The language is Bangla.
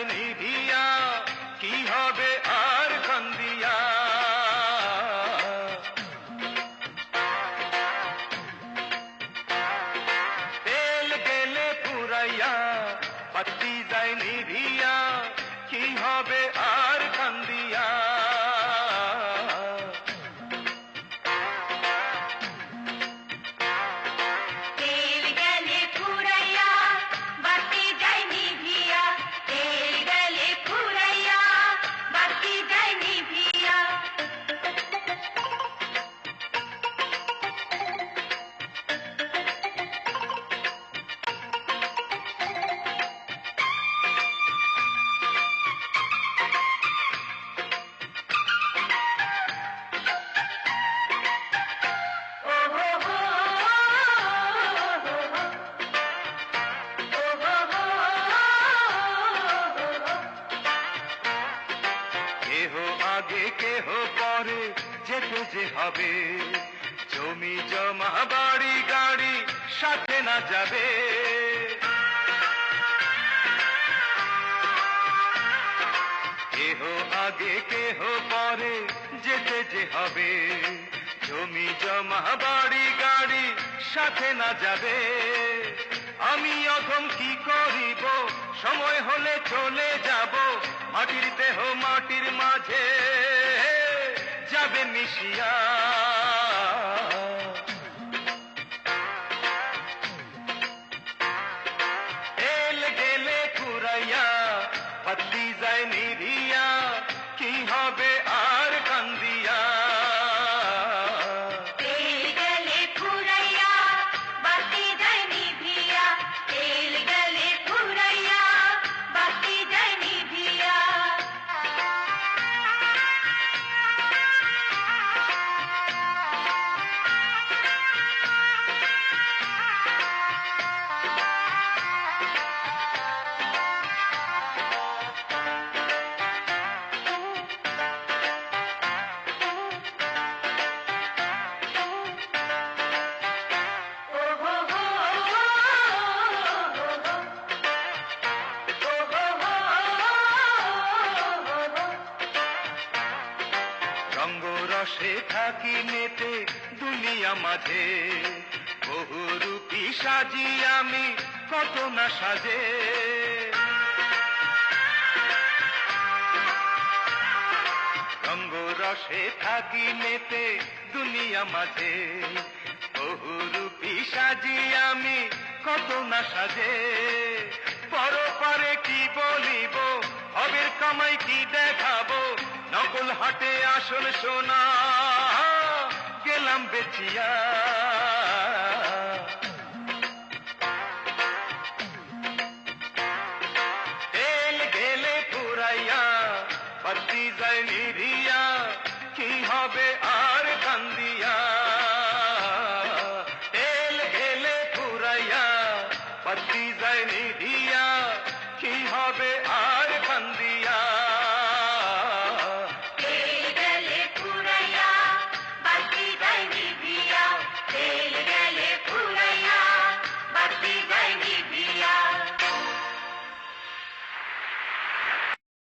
বাতি যায় নিভিয়া কি হবে আর কান্দিয়া তেল গেলে পুরাইয়া বাতি যায় নিভিয়া কি হবে আর কেহ পরে যেতে যে হবে। জমি, জমা, বাড়ি, গাড়ি সাথে না যাবে। কেহ আগে, কেহ পরে যেতে যে হবে। জমি, জমা, বাড়ি, গাড়ি সাথে না যাবে। আমি অধম কি করিব? সময় হলে চলে যাব। মাটির দেহ মাটির মাঝে যাবে মিশিয়া। রঙ্গরসে থাকি মেতে দুনিয়া মাঝে। বহুরূপী সাজি আমি কত না সাজে। রঙ্গরসে থাকি মেতে দুনিয়া মাঝে। বহুরূপী সাজি আমি কত না সাজে। পরপারে কি বলিব হবের কামাই কি নকল হাটে আসল সোনা গেলাম বেচিয়া তেল গেলে পুরাইয়া বাতি যায় নিভিয়া